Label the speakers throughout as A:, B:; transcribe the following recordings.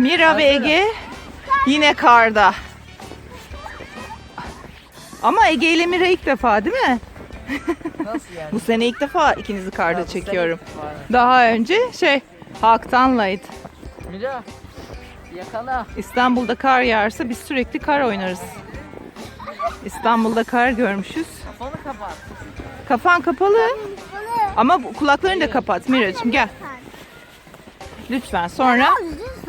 A: Mira ve Ege yine karda. Ama Ege ile Mira ilk defa değil mi?
B: Nasıl yani?
A: Bu sene ilk defa ikinizi karda
B: bu sene
A: çekiyorum. Daha önce şey Haktan'laydı.
B: Mira. Yakala.
A: İstanbul'da kar yağarsa biz sürekli kar oynarız. İstanbul'da kar görmüşüz.
B: Kafanı kapat.
A: Kafan kapalı ama bu- kulaklarını da kapat Miracığım gel. Lütfen sonra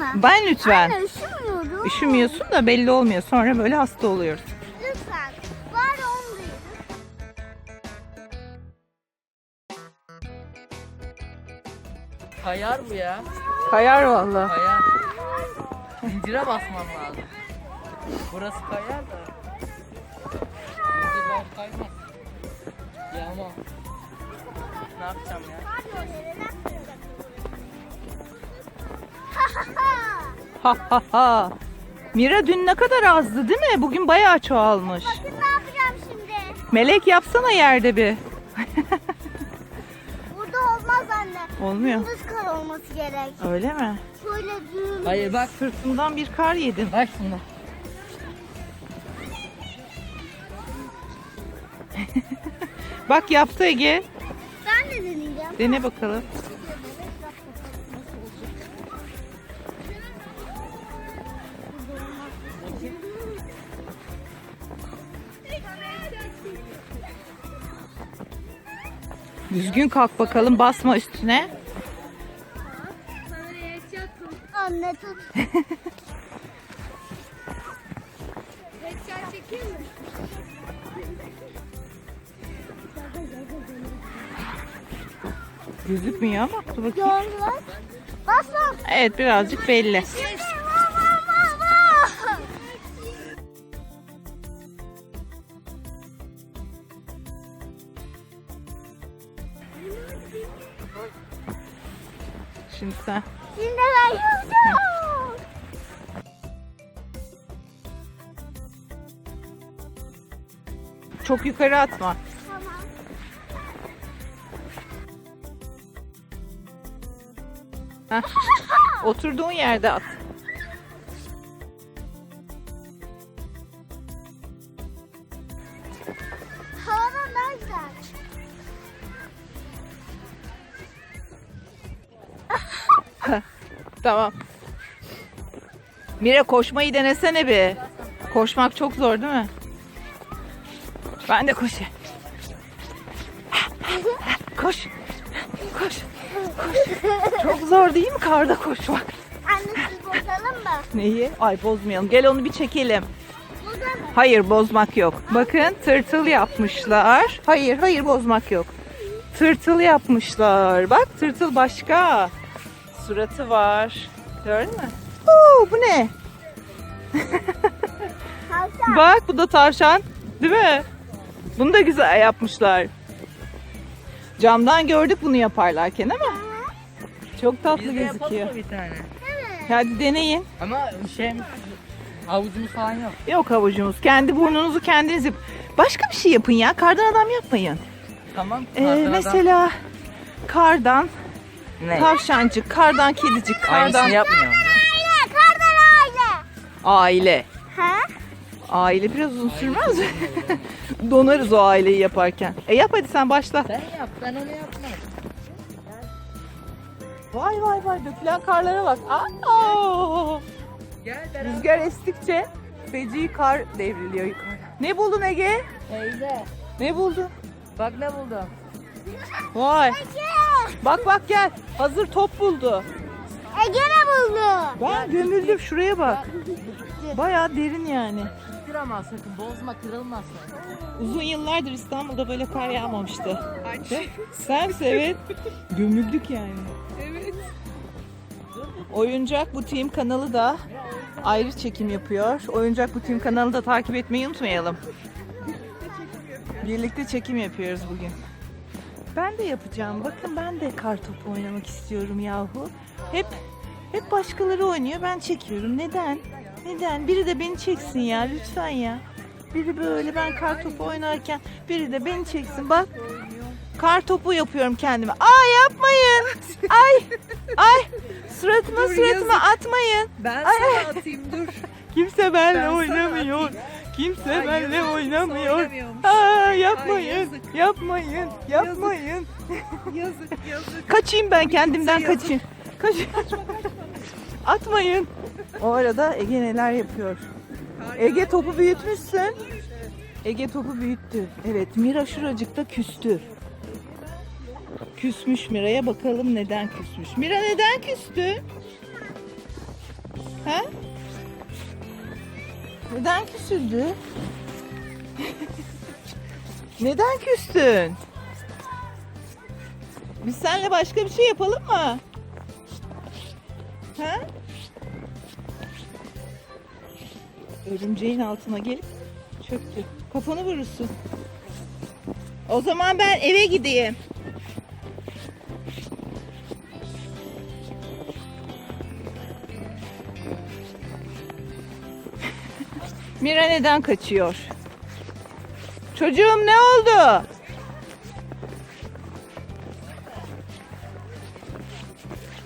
C: Lütfen.
A: ben lütfen.
C: Anne üşümüyorum.
A: Üşümüyorsun da belli olmuyor. Sonra böyle hasta oluyoruz.
C: Lütfen. Bari onu.
B: Kayar bu ya.
A: Kayar vallahi.
B: Kayar. Zincire basman lazım. Burası kayar da. Zincirler kaymaz. Yağma. Ne yapacağım ya?
A: Ha ha ha. Mira dün ne kadar azdı değil mi? Bugün bayağı çoğalmış.
C: Bakın ne yapacağım şimdi?
A: Melek yapsana yerde bir.
C: Burada olmaz anne.
A: Olmuyor.
C: Dümdüz kar olması gerek.
A: Öyle mi?
C: Şöyle düğüm.
B: Hayır bak.
A: Sırtımdan bir kar yedim.
B: Bak şimdi.
A: Bak yaptı Ege.
C: Ben de deneyeceğim.
A: Dene bakalım. Düzgün kalk bakalım basma üstüne.
C: Anne tut.
A: Gözükmüyor ama dur bakayım.
C: Gördün. Bas bas.
A: Evet birazcık belli. Şimdi sen.
C: Şimdi ben yüzdüm.
A: Çok yukarı atma.
C: Tamam.
A: Heh. Oturduğun yerde at. Tamam. Mira koşmayı denesene bir. Koşmak çok zor değil mi? Ben de koşayım. Koş. Koş. Koş. Çok zor değil mi karda koşmak?
C: Anne siz bozalım mı?
A: Neyi? Ay bozmayalım. Gel onu bir çekelim. Hayır bozmak yok. Bakın tırtıl yapmışlar. Hayır hayır bozmak yok. Tırtıl yapmışlar. Bak tırtıl başka. Suratı var. Gördün mü? Oo, bu ne?
C: Tavşan.
A: Bak bu da tavşan. Değil mi? Bunu da güzel yapmışlar. Camdan gördük bunu yaparlarken ama çok tatlı
B: Biz de yapalım
A: gözüküyor.
B: mı bir tane?
A: Hadi deneyin.
B: Ama şey avucumuz falan yok.
A: Yok havucumuz. Kendi burnunuzu kendiniz yap. Başka bir şey yapın ya. Kardan adam yapmayın.
B: Tamam.
A: Ee,
B: kardan adam-
A: mesela kardan
B: ne?
A: tavşancık, kardan kedicik, kardan
B: Aynısını yapmıyor.
C: Aile. Kardan aile.
A: aile.
C: Ha?
A: Aile biraz uzun sürmez mi? Donarız o aileyi yaparken. E yap hadi sen başla.
B: Sen yap ben onu yapmam.
A: Vay vay vay dökülen karlara bak. Aa!
B: Gel beraber.
A: Rüzgar estikçe feci kar devriliyor yukarı. Ne buldun Ege?
B: Teyze.
A: Ne buldun?
B: Bak ne buldum.
A: Vay. Bak bak gel. Hazır top buldu.
C: Ege ne buldu?
A: Ben gömüldüm şuraya bak. Bayağı derin yani.
B: Kır ama sakın bozma kırılmasın.
A: Uzun yıllardır İstanbul'da böyle kar yağmamıştı. Sen evet. Gömüldük yani. Evet. Oyuncak bu team kanalı da ayrı çekim yapıyor. Oyuncak bu team kanalı da takip etmeyi unutmayalım. Birlikte çekim yapıyoruz bugün. Ben de yapacağım. Bakın ben de kar topu oynamak istiyorum yahu. Hep hep başkaları oynuyor. Ben çekiyorum. Neden? Neden? Biri de beni çeksin ya lütfen ya. Biri böyle ben kar topu oynarken biri de beni çeksin. Bak. Kar topu yapıyorum kendime. Aa yapmayın. Ay. Ay. Suratıma suratıma atmayın.
D: Ben sana atayım dur.
A: Kimse benimle oynamıyor. Kimse
D: Ay,
A: benimle
D: yazık,
A: oynamıyor.
D: oynamıyormuş.
A: Aa, yapmayın.
D: Ay, yazık.
A: yapmayın. Yapmayın.
D: Yazık yazık.
A: Kaçayım ben kendimden
D: yazık.
A: kaçayım. Kaç. Atmayın. O arada Ege neler yapıyor? Ege topu büyütmüşsün. Ege topu büyüttü. Evet Mira şuracıkta küstü. Küsmüş Mira'ya bakalım neden küsmüş. Mira neden küstü? Ha? Neden küsüldü? neden küstün? Biz seninle başka bir şey yapalım mı? Ha? Örümceğin altına gelip çöktü. Kafanı vurursun. O zaman ben eve gideyim. Mira neden kaçıyor? Çocuğum ne oldu?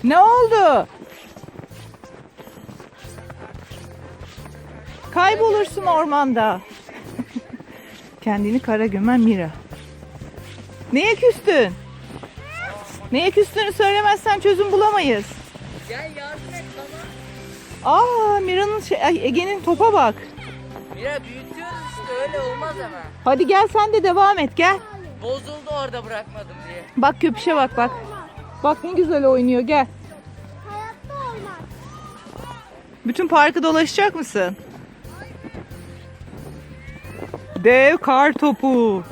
A: Ne oldu? Kaybolursun ormanda. Kendini kara gömen Mira. Neye küstün? Neye küstüğünü söylemezsen çözüm bulamayız.
B: Gel yardım et bana.
A: Aa Mira'nın şey, Ege'nin topa bak.
B: Mira büyütüyoruz işte öyle olmaz ama.
A: Hadi gel sen de devam et gel.
B: Bozuldu orada bırakmadım diye.
A: Bak köpüşe bak bak. Bak ne güzel oynuyor gel.
C: Hayatta olmaz.
A: Bütün parkı dolaşacak mısın? Dev kar topu.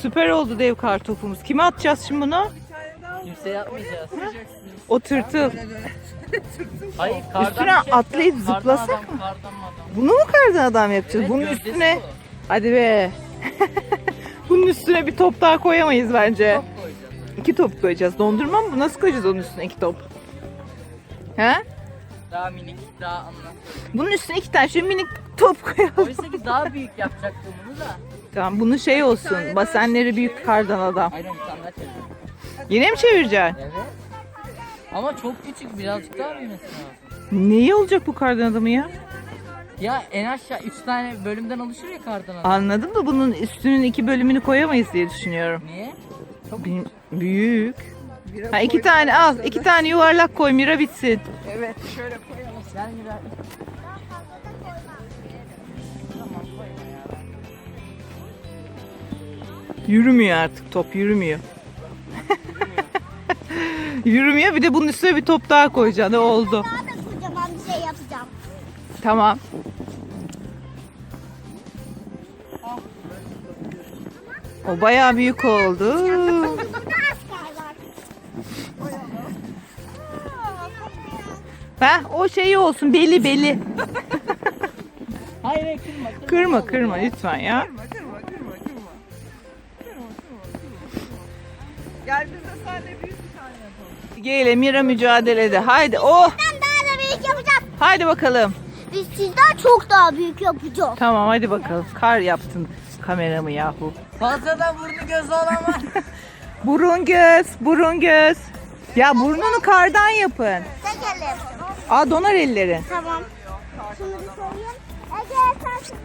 A: Süper oldu dev kar topumuz. Kime atacağız şimdi bunu?
B: Kimse yapmayacağız.
A: O tırtıl.
B: Hayır kardan
A: Üstüne
B: bir şey
A: atlayıp.
B: Kardan
A: zıplasak
B: adam,
A: mı?
B: Kardan adam.
A: Bunu mu kardan adam yapacağız?
B: Evet,
A: Bunun
B: gövdesi
A: üstüne.
B: bu.
A: Hadi be. Bunun üstüne bir top daha koyamayız bence.
B: Top koyacağız.
A: İki top koyacağız. Dondurma mı? Nasıl koyacağız onun üstüne iki top? He?
B: Daha minik, daha anlamlı.
A: Bunun üstüne iki tane şöyle minik top koyalım.
B: Oysa ki daha büyük yapacaktım bunu da.
A: Tamam bunun şey olsun. Basenleri büyük kardan adam.
B: Aynen bir tane daha çevirdim.
A: Yine mi çevireceksin?
B: Evet. Ama çok küçük birazcık daha büyümesi lazım.
A: Neyi olacak bu kardan adamı ya?
B: Ya en aşağı 3 tane bölümden oluşur ya kardan adam.
A: Anladım da bunun üstünün iki bölümünü koyamayız diye düşünüyorum.
B: Niye? Çok
A: Bin- büyük. Ha iki tane al. iki tane yuvarlak koy Mira bitsin.
D: Evet şöyle koyalım.
B: Gel Mira.
A: Yürümüyor artık top yürümüyor. yürümüyor bir de bunun üstüne bir top daha koyacaksın. Ne oldu?
C: Daha da kocaman bir şey yapacağım.
A: Tamam. O bayağı büyük oldu.
C: Burada asker var.
A: Ha, o şey olsun beli beli.
B: Hayır hayır kırma.
A: Kırma kırma lütfen ya. Ege ile Mira mücadelede. Haydi oh.
C: Ben daha da büyük yapacağım.
A: Haydi bakalım.
C: Biz sizden çok daha büyük yapacağız.
A: Tamam hadi bakalım. Kar yaptın kameramı yahu.
B: Fazladan burnu göz olamaz.
A: Burun göz, burun göz. Ya burnunu kardan yapın.
C: Tekelim.
A: Aa donar ellerin.
C: Tamam. Şunu bir koyayım. Ege sen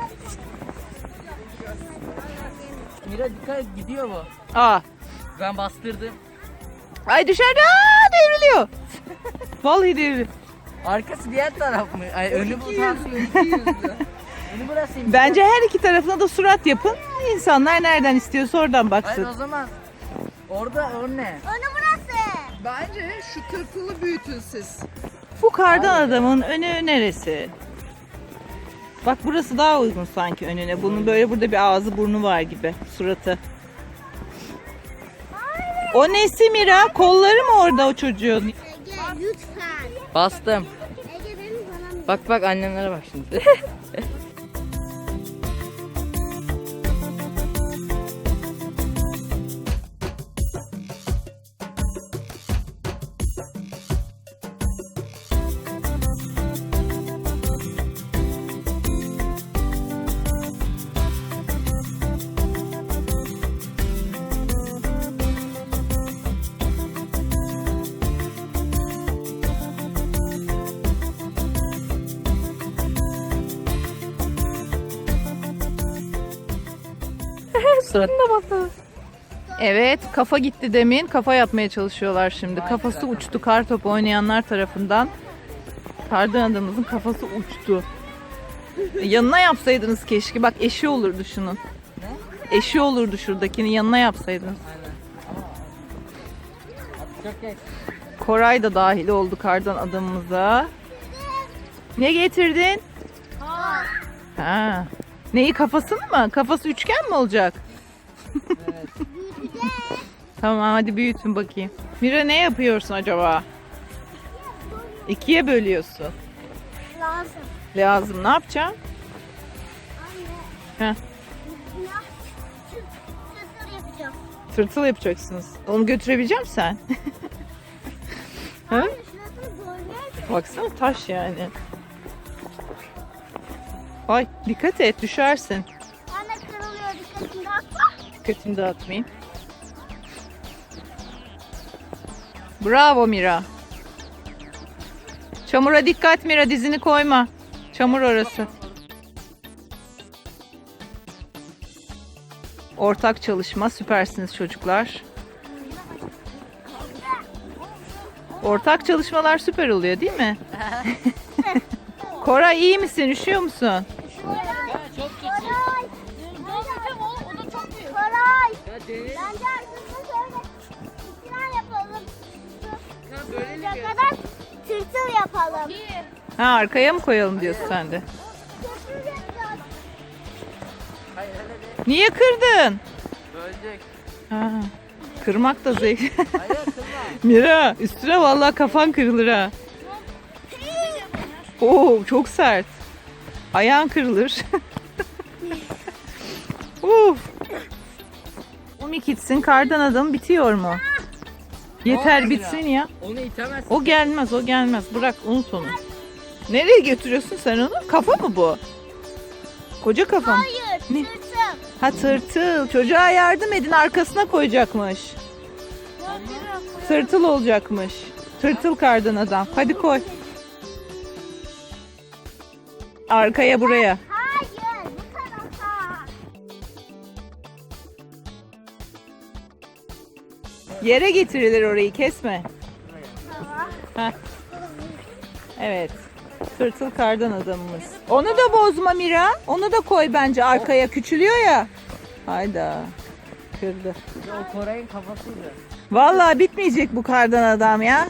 B: Mira dikkat et gidiyor bu.
A: Aa.
B: Ben bastırdım.
A: Ay dışarıda Aa, devriliyor. Vallahi devriliyor.
B: Arkası diğer taraf mı? Ay önü bu taraf. Önü burasıymış.
A: Bence her iki tarafına da surat yapın. İnsanlar nereden istiyorsa oradan
B: Hayır
A: baksın.
B: o zaman orada o ne?
C: Önü burası.
D: Bence şu tırtılı büyütün siz.
A: Bu kardan adamın önü neresi? Bak burası daha uygun sanki önüne. Bunun böyle burada bir ağzı burnu var gibi suratı. O nesi Mira? Kolları mı orada o çocuğun?
C: Ege lütfen.
B: Bastım.
C: Ege benim bana
B: Bak bak annemlere bak şimdi. suratına.
A: Evet kafa gitti demin. Kafa yapmaya çalışıyorlar şimdi. Kafası uçtu kar topu oynayanlar tarafından. Kardan adamımızın kafası uçtu. Yanına yapsaydınız keşke. Bak eşi olurdu şunun. Eşi olurdu şuradakinin yanına yapsaydınız. Koray da dahil oldu kardan adamımıza. Ne getirdin? Ha. Neyi kafasını mı? Kafası üçgen mi olacak?
B: Evet.
A: Tamam hadi büyütün bakayım. Mira ne yapıyorsun acaba? İkiye bölüyorsun.
C: Lazım.
A: Lazım. Ne yapacaksın?
C: Anne.
A: Heh,
C: yapacağım.
A: tırtıl yapacaksınız. Onu götürebilecek misin sen? ha? Baksana taş yani. Ay dikkat et düşersin.
C: Dikkatini
A: dağıtmayayım. Bravo Mira. Çamura dikkat Mira dizini koyma. Çamur orası. Ortak çalışma süpersiniz çocuklar. Ortak çalışmalar süper oluyor değil mi? Koray iyi misin? Üşüyor musun?
C: Tırtıl yapalım.
A: Ha arkaya mı koyalım diyorsun sen de? Niye kırdın?
B: Bölecek.
A: Ha, kırmak da zevk.
B: Hayır.
A: Mira üstüne vallahi kafan kırılır ha. Oo çok sert. Ayağın kırılır. Uf. Umi Kids'in kardan adam bitiyor mu? Yeter bitsin ya.
B: Onu itemezsin.
A: O gelmez o gelmez. Bırak unut onu. Nereye götürüyorsun sen onu? Kafa mı bu? Koca kafa mı?
C: Hayır.
A: Ne? Ha tırtıl. Çocuğa yardım edin arkasına koyacakmış. Tırtıl olacakmış. Tırtıl kardan adam. Hadi koy. Arkaya buraya. Yere getirilir orayı kesme. Heh. Evet. Tırtıl kardan adamımız. Onu da bozma Mira. Onu da koy bence arkaya. Küçülüyor ya. Hayda. Kırdı.
B: O Koray'ın kafasıydı.
A: Vallahi bitmeyecek bu kardan adam ya.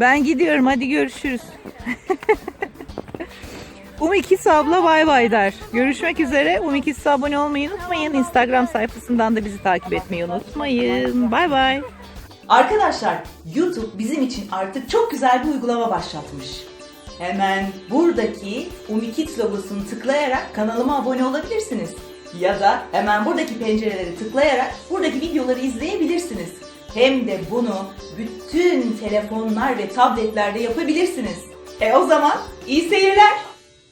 A: Ben gidiyorum hadi görüşürüz. Umikis abla bay bay der. Görüşmek üzere. Umikis'e abone olmayı unutmayın. Instagram sayfasından da bizi takip etmeyi unutmayın. Bay bay.
E: Arkadaşlar YouTube bizim için artık çok güzel bir uygulama başlatmış. Hemen buradaki Umikit logosunu tıklayarak kanalıma abone olabilirsiniz. Ya da hemen buradaki pencereleri tıklayarak buradaki videoları izleyebilirsiniz. Hem de bunu bütün telefonlar ve tabletlerde yapabilirsiniz. E o zaman iyi seyirler.